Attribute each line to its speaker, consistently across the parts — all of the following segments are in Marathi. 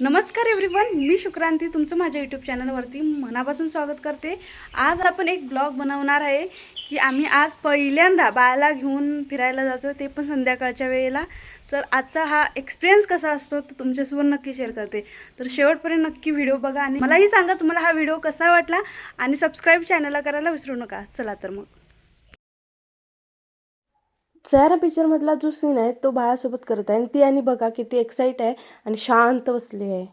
Speaker 1: नमस्कार एव्हरीवन मी शुक्रांती तुमचं माझ्या यूट्यूब चॅनलवरती मनापासून स्वागत करते. आज आपण एक ब्लॉग बनवणार आहे की आम्ही आज पहिल्यांदा बाळाला घेऊन फिरायला जातो ते पण संध्याकाळच्या वेळेला. तर आजचा हा एक्सपिरियन्स कसा असतो तो तुमच्यासोबत नक्की शेअर करते. तर शेवटपर्यंत नक्की व्हिडिओ बघा आणि मलाही सांगा तुम्हाला हा व्हिडिओ कसा वाटला आणि सबस्क्राईब चॅनलला करायला विसरू नका. चला तर मग. सयारा पिक्चरमधला जो सीन आहे तो बाळासोबत करत आहे. आणि ती आणि बघा किती एक्साइट आहे आणि शांत बसली आहे.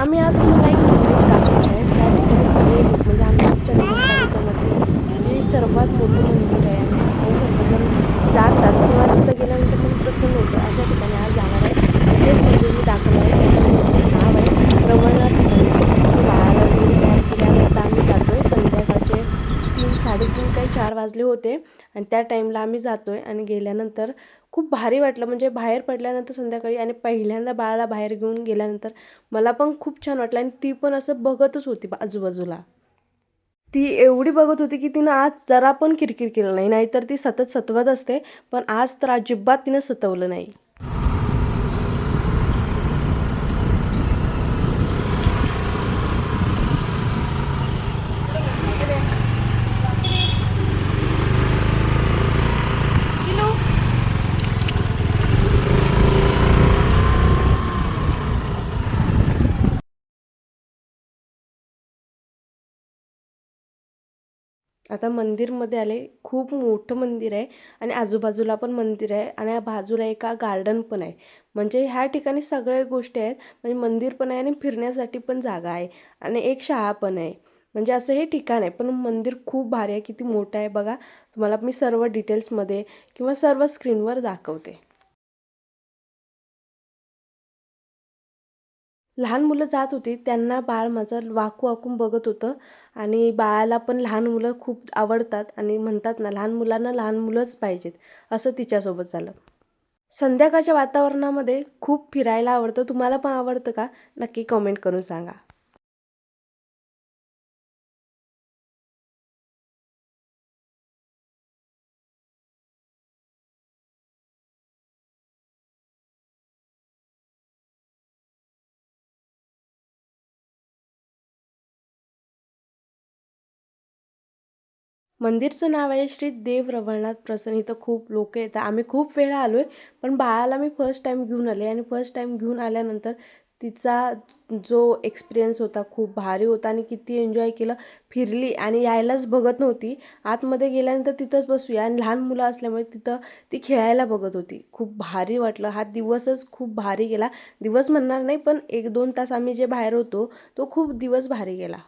Speaker 1: आम्ही आज लाईक एक मंदिर दाखवणार आहे त्या ठिकाणी सगळे लोक म्हणजे आमच्या तालुक्यामध्ये जे सर्वात मोठं मंदिर आहे आणि तिथे सर्वजण जातात किंवा तिथं गेल्यानंतर पण प्रसन्न होतं अशा ठिकाणी आज जाणार आहे तेच मंदिर मी दाखवलं आहे त्या मंदिराचं नाव आहे रमणनाथ मंदिर बाळाला घेऊन तयार केल्यानंतर आम्ही जातोय संध्याकाळचे तीन साडेतीन काही चार वाजले होते आणि त्या टाईमला आम्ही जातो आहे आणि गेल्यानंतर खूप भारी वाटलं. म्हणजे बाहेर पडल्यानंतर संध्याकाळी आणि पहिल्यांदा बाळाला बाहेर घेऊन गेल्यानंतर मला पण खूप छान वाटलं आणि ती पण असं बघतच होती आजूबाजूला. ती एवढी बघत होती की तिनं आज जरा पण किरकिर केलं नाही नाहीतर ती सतत सतवत असते पण आज तर अजिबात तिनं सतवलं नाही. आता मंदिरमध्ये आले खूप मोठं मंदिर आहे आणि आजूबाजूला पण मंदिर आहे आणि बाजूला एका गार्डन पण आहे. म्हणजे ह्या ठिकाणी सगळ्या गोष्टी आहेत म्हणजे मंदिर पण आहे आणि फिरण्यासाठी पण जागा आहे आणि एक शाळा पण आहे. म्हणजे असं हे ठिकाण आहे पण मंदिर खूप भारी आहे किती मोठं आहे बघा. तुम्हाला मी सर्व डिटेल्समध्ये किंवा सर्व स्क्रीनवर दाखवते. लहान मुलं जात होती त्यांना बाळ माझं वाकू वाकून बघत होतं. आणि बाळाला पण लहान मुलं खूप आवडतात आणि म्हणतात ना लहान मुलांना लहान मुलंच पाहिजेत असं तिच्यासोबत झालं. संध्याकाळच्या वातावरणामध्ये खूप फिरायला आवडतं. तुम्हाला पण आवडतं का? नक्की कमेंट करून सांगा. मंदिरचं नाव आहे श्री देव रवळनाथ प्रसन्न. इथं खूप लोक येतात. आम्ही खूप वेळा आलो आहे पण बाळाला मी फर्स्ट टाईम घेऊन आले आणि फर्स्ट टाईम घेऊन आल्यानंतर तिचा जो एक्सपिरियन्स होता खूप भारी होता आणि किती एन्जॉय केलं. फिरली आणि यायलाच बघत नव्हती. आतमध्ये गेल्यानंतर तिथंच बसूया. आणि लहान मुलं असल्यामुळे तिथं ती खेळायला बघत होती. खूप भारी वाटलं. हा दिवसच खूप भारी गेला. दिवस म्हणणार नाही पण एक दोन तास आम्ही जे बाहेर होतो तो खूप दिवस भारी गेला.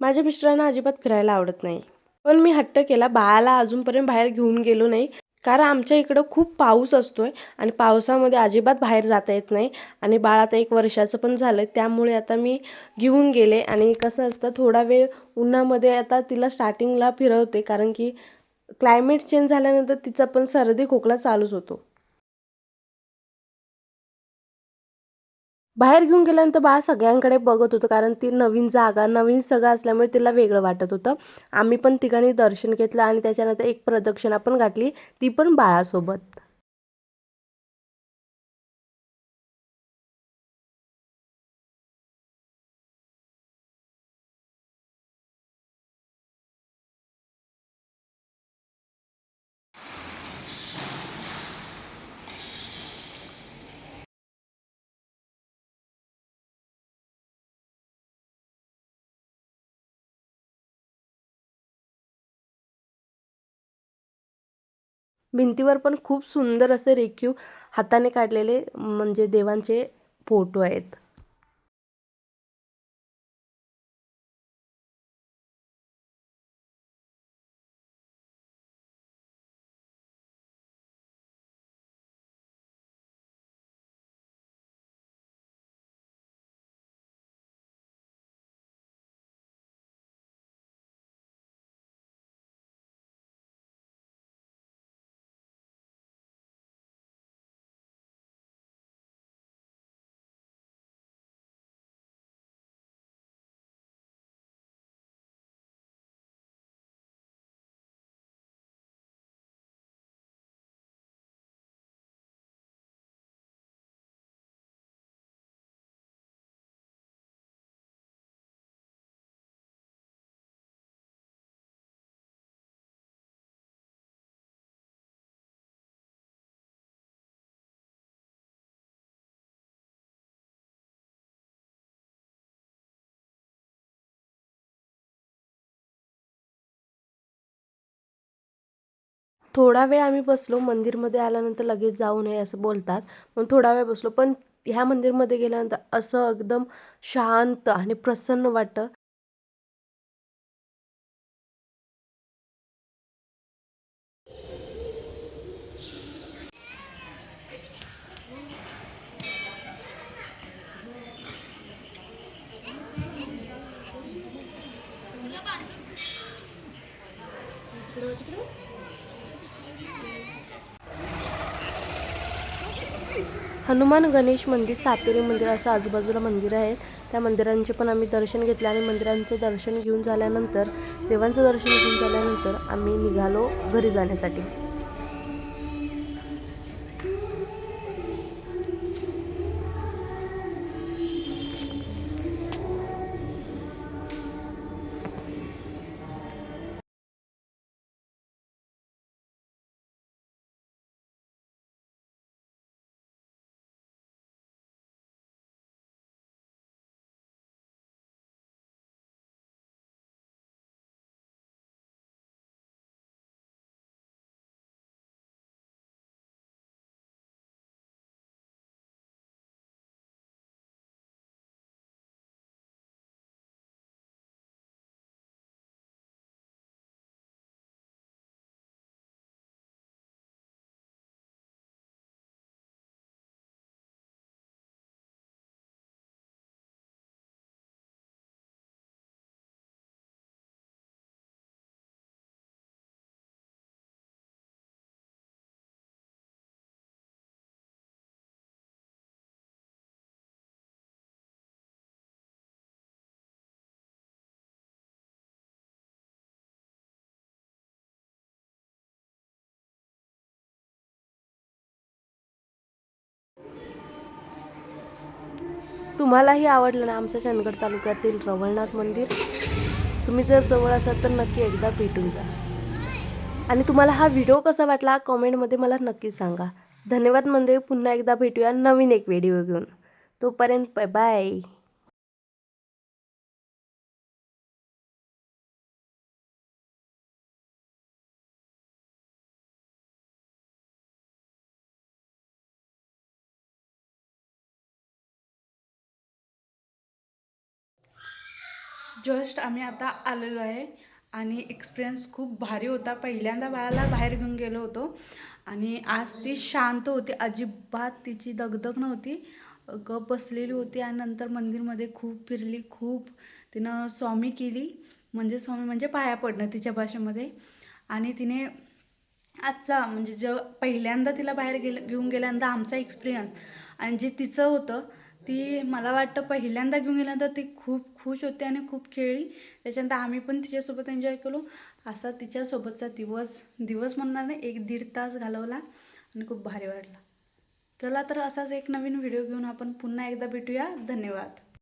Speaker 1: माझ्या मिस्टरांना अजिबात फिरायला आवडत नाही. पण मी हट्ट केला. बाळाला अजूनपर्यंत बाहेर घेऊन गेलो नाही. कारण आमच्या इकडं खूप पाऊस असतो आहे आणि पावसामध्ये अजिबात बाहेर जाता येत नाही. आणि बाळ आता एक वर्षाचं पण झालं त्यामुळे आता मी घेऊन गेले. आणि कसं असतं थोडा वेळ उन्हामध्ये आता तिला स्टार्टिंगला फिरवते. कारण की क्लायमेट चेंज झाल्यानंतर तिचा पण सर्दी खोकला चालूच होतो. बाहेर घेऊन गेल्यानंतर बाळ सगळ्यांकडे बघत होतं कारण ती नवीन जागा नवीन सगळं असल्यामुळे तिला वेगळं वाटत होतं. आम्ही पण ठिकाणी दर्शन घेतलं आणि त्याच्यानंतर एक प्रदक्षिणा पण गाठली ती पण बाळासोबत. भिंतीवर पण खूप सुंदर असे रेखीव हाताने काढलेले म्हणजे देवांचे फोटो आहेत. थोडा वेळ आम्ही बसलो मंदिरमध्ये आल्यानंतर लगेच जाऊ नये असं बोलतात. मग थोडा वेळ बसलो. पण ह्या मंदिरमध्ये गेल्यानंतर असं एकदम शांत आणि प्रसन्न वाटतं. हनुमान गणेश मंदिर सातेरी मंदिर असं आजूबाजूला मंदिर आहेत त्या मंदिरांचे पण आम्ही दर्शन घेतले आणि मंदिरांचं दर्शन घेऊन झाल्यानंतर देवांचं दर्शन घेऊन झाल्यानंतर आम्ही निघालो घरी जाण्यासाठी. तुम्हालाही आवडलं ना आमच्या चंदगड तालुक्यातील रवळनाथ मंदिर? तुम्ही जर जवळ असाल तर नक्की एकदा भेटून जा. आणि तुम्हाला हा व्हिडिओ कसा वाटला कॉमेंटमध्ये मला नक्की सांगा. धन्यवाद मंदिर पुन्हा एकदा भेटूया नवीन एक व्हिडिओ घेऊन. तोपर्यंत बाय
Speaker 2: जस्ट आम्ही आता आलेलो आहे आणि एक्सपिरियन्स खूप भारी होता. पहिल्यांदा बाळाला बाहेर घेऊन गेलो होतो आणि आज ती शांत होती. अजिबात तिची दगदग नव्हती. गप बसलेली होती आणि नंतर मंदिरमध्ये खूप फिरली खूप तिनं स्वामी केली. म्हणजे स्वामी म्हणजे पाया पडणं तिच्या भाषेमध्ये. आणि तिने आजचा म्हणजे जेव्हा पहिल्यांदा तिला बाहेर गेलं घेऊन गेल्यानंतर आमचा एक्सपिरियन्स आणि जे तिचं होतं ती मला वाटतं पहिल्यांदा घेऊन गेल्यानंतर ती खूप खुश होती आणि खूप खेळली. त्याच्यानंतर आम्ही पण तिच्यासोबत एन्जॉय केलो. असा तिच्यासोबतचा दिवस दिवस म्हणणार नाही एक दीड तास घालवला आणि खूप भारी वाटला. चला तर असाच एक नवीन व्हिडिओ घेऊन आपण पुन्हा एकदा भेटूया. धन्यवाद.